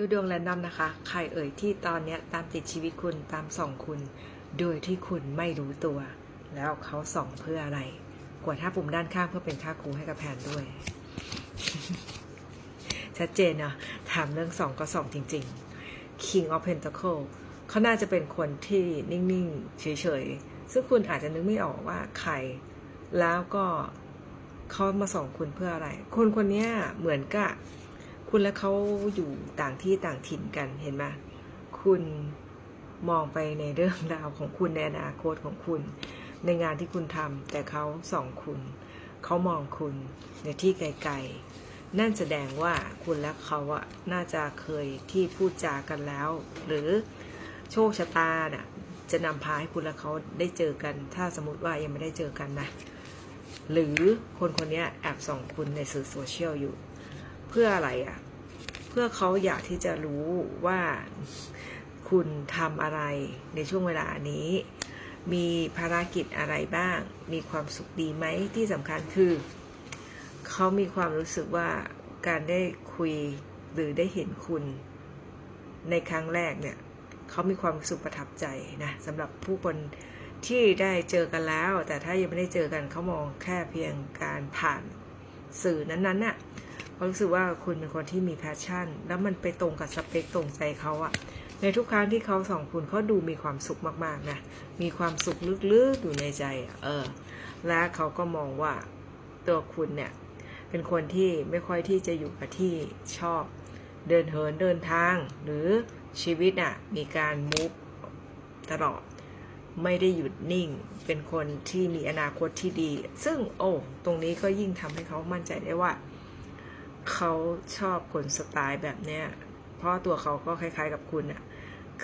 ดูดวงแรนดอมนะคะ ใครเอ่ยที่ตอนนี้ตามติดชีวิตคุณตามส่องคุณ โดยที่คุณไม่รู้ตัว แล้วเขาส่องเพื่ออะไร กดท่าปุ่มด้านข้างเพื่อเป็นค่าครูให้กับแผนด้วย ชัดเจนเนาะถามเรื่องส่องก็ส่องจริง ๆ King of Pentacle เขาน่าจะเป็นคนที่นิ่ง ๆ เฉย ๆ ซึ่งคุณอาจจะนึกไม่ออกว่าใคร แล้วก็เขามาส่องคุณเพื่ออะไร คนคนนี้เหมือนกับ คุณและเขาอยู่ต่างที่ต่างถิ่นกันเห็นไหมคุณมองไปในเรื่องราวของคุณในอนาคตของคุณ ในงานที่คุณทำแต่เขาส่องคุณ เขามองคุณในที่ไกลๆ นั่นแสดงว่าคุณและเขาอะน่าจะเคยที่พูดจากันแล้ว หรือโชคชะตาน่ะจะนำพาให้คุณและเขาได้เจอกัน ถ้าสมมติว่ายังไม่ได้เจอกันนะ หรือคนคนนี้แอบส่องคุณในสื่อโซเชียลอยู่ เพื่ออะไรอะ่ะ เพื่อเขาอยากที่จะรู้ว่าคุณทำอะไรในช่วงเวลานี้ มีภารกิจอะไรบ้าง มีความสุขดีไหมที่สำคัญคือ เขามีความรู้สึกว่าการได้คุยหรือได้เห็นคุณ ในครั้งแรกเนี่ยเขามีความรู้สึกประทับใจนะสำหรับผู้คนที่ได้เจอกันแล้ว แต่ถ้ายังไม่ได้เจอกันเขามองแค่เพียงการผ่านสื่อนั้นๆน่ะ เขารู้สึกว่าคุณเป็นคนที่มีแพชชั่น แล้วมันไปตรงกับสเปคตรงใจเขาอะในทุกครั้งที่เขาสองคุณเขาดูมีความสุขมากๆนะมีความสุขลึกๆอยู่ในใจเออ และเขาก็มองว่าตัวคุณเนี่ย เป็นคนที่ไม่ค่อยที่จะอยู่กับที่ชอบ เดินเหินเดินทาง หรือชีวิตอะมีการมูฟตลอดไม่ได้หยุดนิ่ง เป็นคนที่มีอนาคตที่ดี ซึ่งโอ้ ตรงนี้ก็ยิ่งทำให้เขามั่นใจได้ว่า เขาชอบคนสไตล์แบบเนี้ย เพราะตัวเขาก็คล้ายๆกับคุณอะ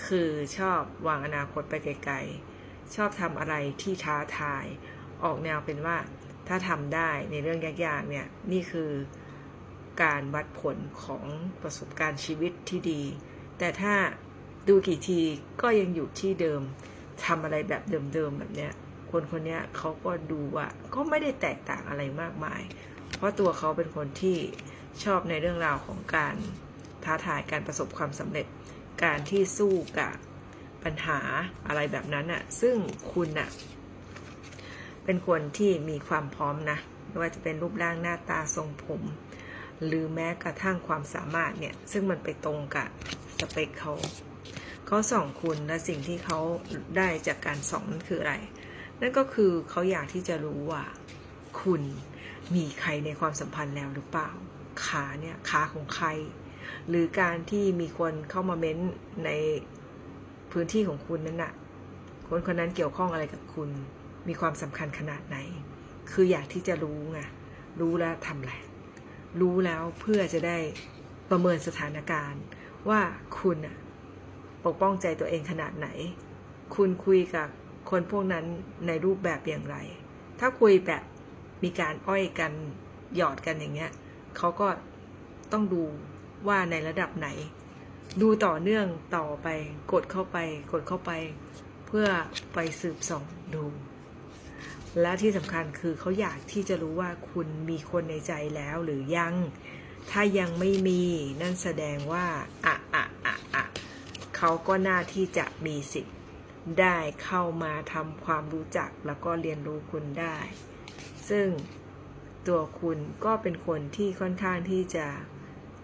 คือชอบวางอนาคตไปไกลๆ ชอบทำอะไรที่ท้าทาย ออกแนวเป็นว่าถ้าทำได้ในเรื่องยากๆเนี่ย นี่คือการวัดผลของประสบการณ์ชีวิตที่ดี แต่ถ้าดูกี่ทีก็ยังอยู่ที่เดิมทำอะไรแบบเดิมๆแบบเนี้ย คนคนเนี้ยเขาก็ดูว่าก็ไม่ได้แตกต่างอะไรมากมาย เพราะตัวเขาเป็นคนที่ ชอบในเรื่องราวของการท้าทายการประสบความสำเร็จ การที่สู้กับปัญหาอะไรแบบนั้นอะซึ่งคุณอะเป็นคนที่มีความพร้อมนะไม่ว่าจะเป็นรูปร่างหน้าตาทรงผม หรือแม้กระทั่งความสามารถเนี่ย ซึ่งมันไปตรงกับสเปคเขาเขาส่องคุณและสิ่งที่เขาได้จากการส่องนั่นคืออะไร นั่นก็คือเขาอยากที่จะรู้ว่า คุณมีใครในความสัมพันธ์แล้วหรือเปล่า ขาเนี่ยขาของใคร หรือการที่มีคนเข้ามาเม้นในพื้นที่ของคุณนั้นน่ะคนคนนั้นเกี่ยวข้องอะไรกับคุณ มีความสำคัญขนาดไหน คืออยากที่จะรู้ไงรู้แล้วทำอะไรรู้แล้วเพื่อจะได้ประเมินสถานการณ์ ว่าคุณอะปกป้องใจตัวเองขนาดไหน คุณคุยกับคนพวกนั้นในรูปแบบอย่างไร ถ้าคุยแบบมีการอ้อยกันหยอดกันอย่างเงี้ย เขาก็ต้องดูว่าในระดับไหน ดูต่อเนื่องต่อไป กดเข้าไป กดเข้าไป เพื่อไปสืบส่องดู และที่สำคัญคือเขาอยากที่จะรู้ว่าคุณมีคนในใจแล้วหรือยัง ถ้ายังไม่มีนั่นแสดงว่าอะอะอะอะเขาก็น่าที่จะมีสิทธิ์ได้เข้ามาทำความรู้จักแล้วก็เรียนรู้คุณได้ ซึ่ง ตัวคุณก็เป็นคนที่ค่อนข้างที่จะ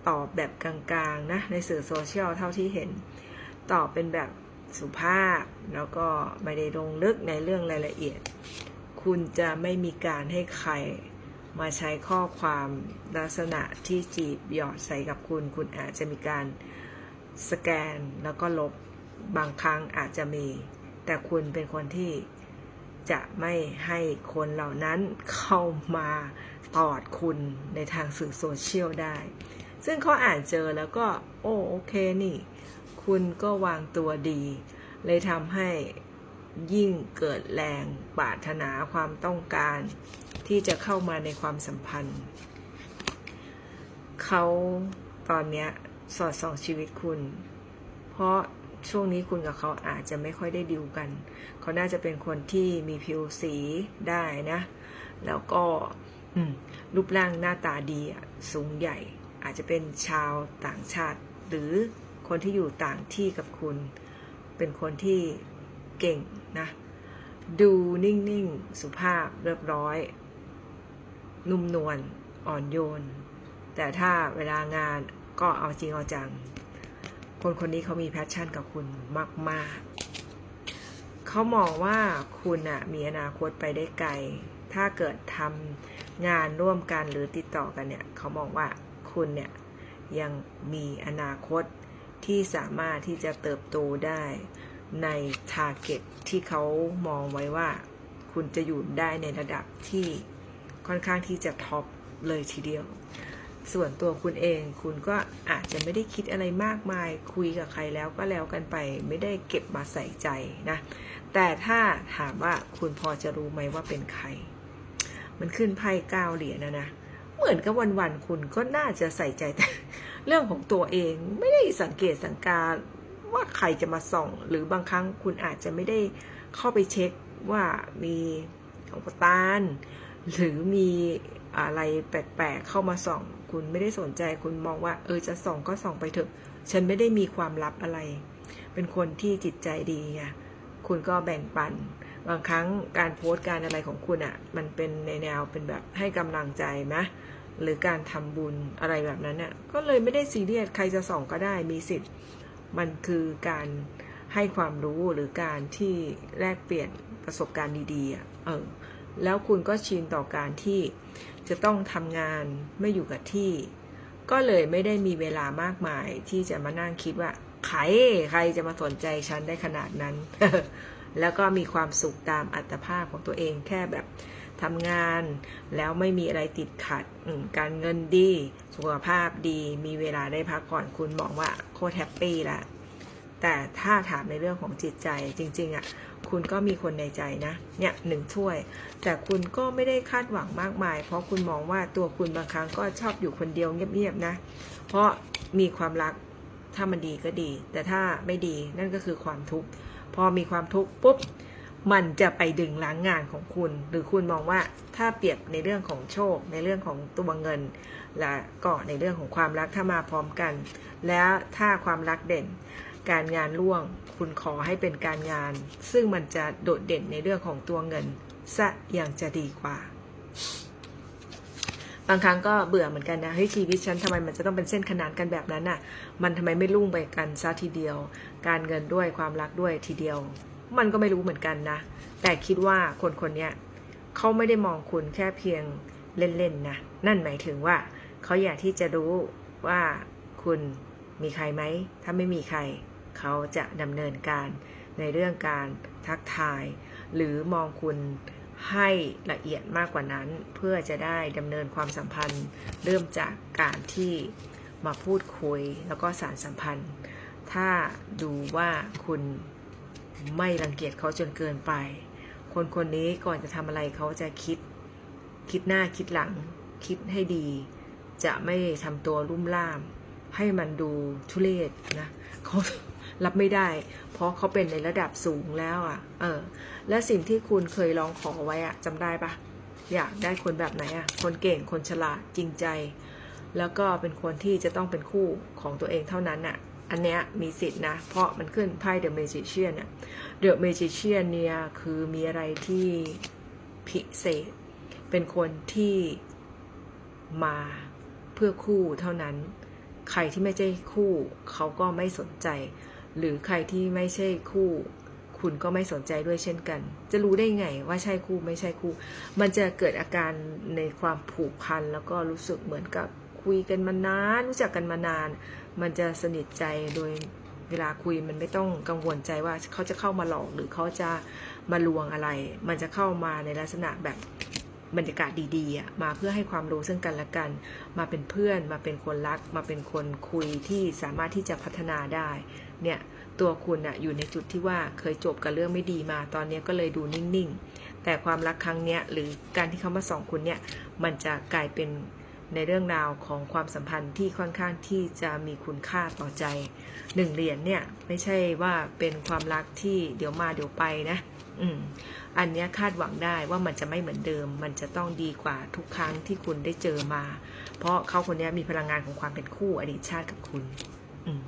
ตอบแบบกลางๆนะในสื่อโซเชียลเท่าที่เห็น ตอบเป็นแบบสุภาพ แล้วก็ไม่ได้ลงลึกในเรื่องรายละเอียด คุณจะไม่มีการให้ใครมาใช้ข้อความลักษณะที่จีบหยอดใส่กับคุณ คุณอาจจะมีการสแกนแล้วก็ลบบางครั้งอาจจะมี แต่คุณเป็นคนที่จะไม่ให้คนเหล่านั้นเข้ามา ตอดคุณในทางสื่อโซเชียลได้ ซึ่งเขาอ่านเจอแล้วก็ โอ้โอเคนี่ คุณก็วางตัวดี เลยทำให้ยิ่งเกิดแรงปรารถนาความต้องการ ที่จะเข้ามาในความสัมพันธ์ เขาตอนเนี้ยสอดส่องชีวิตคุณ เพราะช่วงนี้คุณกับเขาอาจจะไม่ค่อยได้ดิวกัน เขาน่าจะเป็นคนที่มีผิวสีได้นะ แล้วก็ รูปร่างหน้าตาดีสูงใหญ่ อาจจะเป็นชาวต่างชาติ หรือคนที่อยู่ต่างที่กับคุณ เป็นคนที่เก่งนะ ดูนิ่งๆ สุภาพเรียบร้อย นุ่มนวลอ่อนโยน แต่ถ้าเวลางานก็เอาจริงเอาจัง คนคนนี้เขามีแพชชั่นกับคุณมาก ๆ เขามองว่าคุณอะมีอนาคตไปได้ไกล ถ้าเกิดทำ งานร่วมกันหรือติดต่อกันเนี่ยเขามองว่าคุณเนี่ยยังมีอนาคตที่สามารถที่จะเติบโตได้ในทาร์เก็ตที่เขามองไว้ว่า คุณจะอยู่ได้ในระดับที่ค่อนข้างที่จะท็อปเลยทีเดียว ส่วนตัวคุณเองคุณก็อาจจะไม่ได้คิดอะไรมากมาย คุยกับใครแล้วก็แล้วกันไป ไม่ได้เก็บมาใส่ใจนะ แต่ถ้าถามว่าคุณพอจะรู้ไหมว่าเป็นใคร มันขึ้นไพ่เก้าเหรียญนะนะ เหมือนกับวันๆคุณก็น่าจะใส่ใจแต่เรื่องของตัวเองไม่ได้สังเกตสังการว่าใครจะมาส่อง หรือบางครั้งคุณอาจจะไม่ได้เข้าไปเช็คว่ามีของตาน หรือมีอะไรแปลกๆเข้ามาส่อง คุณไม่ได้สนใจคุณมองว่า เออจะส่องก็ส่องไปเถอะ ฉันไม่ได้มีความลับอะไร เป็นคนที่จิตใจดีไงคุณก็แบ่งปัน บางครั้งการโพสต์การอะไรของคุณอะ่ะ มันเป็นในแนวเป็นแบบให้กำลังใจไหมหรือการทำบุญอะไรแบบนั้นน่ะก็เลยไม่ได้ซีเรียสใครจะส่องก็ได้มีสิทธิ์ มันคือการให้ความรู้หรือการที่แลกเปลี่ยนประสบการณ์ดีๆอะเออแล้วคุณก็ชินต่อการที่จะต้องทำงานไม่อยู่กับที่ ก็เลยไม่ได้มีเวลามากมายที่จะมานั่งคิดว่า ใครใครจะมาสนใจฉันได้ขนาดนั้น แล้วก็มีความสุขตามอัตภาพของตัวเองแค่แบบทำงาน แล้วไม่มีอะไรติดขัดการเงินดี สุขภาพดี มีเวลาได้พักผ่อนคุณมองว่าโคตรแฮปปี้ละแต่ถ้าถามในเรื่องของจิตใจจริง ๆอะคุณก็มีคนในใจนะเนี่ยหนึ่งถ้วย แต่คุณก็ไม่ได้คาดหวังมากมาย เพราะคุณมองว่าตัวคุณบางครั้งก็ชอบอยู่คนเดียวเงียบๆนะ เพราะมีความรักถ้ามันดีก็ดี แต่ถ้าไม่ดีนั่นก็คือความทุกข์ พอมีความทุกข์ปุ๊บมันจะไปดึงล้างงานของคุณ หรือคุณมองว่าถ้าเปรียบในเรื่องของโชค ในเรื่องของตัวเงิน และก็ในเรื่องของความรักถ้ามาพร้อมกัน แล้วถ้าความรักเด่น การงานร่วง คุณขอให้เป็นการงาน ซึ่งมันจะโดดเด่นในเรื่องของตัวเงินซะอย่างจะดีกว่า บางครั้งก็เบื่อเหมือนกันนะเฮ้ยชีวิตฉันทำไมมันจะต้องเป็นเส้นขนานกันแบบนั้นน่ะ มันทำไมไม่ลุ่งไปกันซะทีเดียว การเงินด้วยความรักด้วยทีเดียว มันก็ไม่รู้เหมือนกันนะ แต่คิดว่าคนคนนี้เขาไม่ได้มองคุณแค่เพียงเล่นๆนะ นั่นหมายถึงว่าเขาอยากที่จะรู้ว่าคุณมีใครไหม ถ้าไม่มีใคร เขาจะดำเนินการในเรื่องการทักทาย หรือมองคุณให้ละเอียดมากกว่านั้น เพื่อจะได้ดำเนินความสัมพันธ์ เริ่มจากการที่มาพูดคุยแล้วก็สารสัมพันธ์ ถ้าดูว่าคุณไม่รังเกียจเขาจนเกินไป คนคนนี้ก่อนจะทำอะไรเขาจะคิด คิดหน้าคิดหลัง คิดให้ดี จะไม่ทำตัวรุ่มล่าม ให้มันดูทุเรศนะเขารับไม่ได้ เพราะเขาเป็นในระดับสูงแล้วอะ เออ และสิ่งที่คุณเคยร้องขอไว้อะจำได้ปะอยากได้คนแบบไหนอะ คนเก่งคนฉลาดจริงใจ แล้วก็เป็นคนที่จะต้องเป็นคู่ของตัวเองเท่านั้นอะ อันเนี้ยมีสิทธินะ เพราะมันขึ้นไพ่เดอะเมจิเชียนอะเดอะเมจิเชียนเนี่ยคือมีอะไรที่พิเศษ เป็นคนที่มาเพื่อคู่เท่านั้น ใครที่ไม่ใช่คู่เขาก็ไม่สนใจ หรือใครที่ไม่ใช่คู่ คุณก็ไม่สนใจด้วยเช่นกัน จะรู้ได้ไงว่าใช่คู่ไม่ใช่คู่ มันจะเกิดอาการในความผูกพันแล้วก็รู้สึกเหมือนกับคุยกันมานาน รู้จักกันมานาน มันจะสนิทใจโดยเวลาคุยมันไม่ต้องกังวลใจว่าเขาจะเข้ามาหลอกหรือเขาจะมาลวงอะไร มันจะเข้ามาในลักษณะแบบบรรยากาศดีๆมาเพื่อให้ความรู้ซึ่งกันและกัน มาเป็นเพื่อน มาเป็นคนรัก มาเป็นคนคุยที่สามารถที่จะพัฒนาได้ เนี่ยตัวคุณอะอยู่ในจุดที่ว่าเคยจบกับเรื่องไม่ดีมา ตอนนี้ก็เลยดูนิ่งๆ แต่ความรักครั้งเนี้ยหรือการที่เขามาส่องคุณเนี่ย มันจะกลายเป็น ในเรื่องราวของความสัมพันธ์ที่ค่อนข้างที่จะมีคุณค่าต่อใจหนึ่งเหรียญเนี่ยไม่ใช่ว่าเป็นความรักที่เดี๋ยวมาเดี๋ยวไปนะอืมอันเนี้ยคาดหวังได้ว่ามันจะไม่เหมือนเดิม มันจะต้องดีกว่าทุกครั้งที่คุณได้เจอมา เพราะเขาคนนี้มีพลังงานของความเป็นคู่อดีตชาติกับคุณ อืม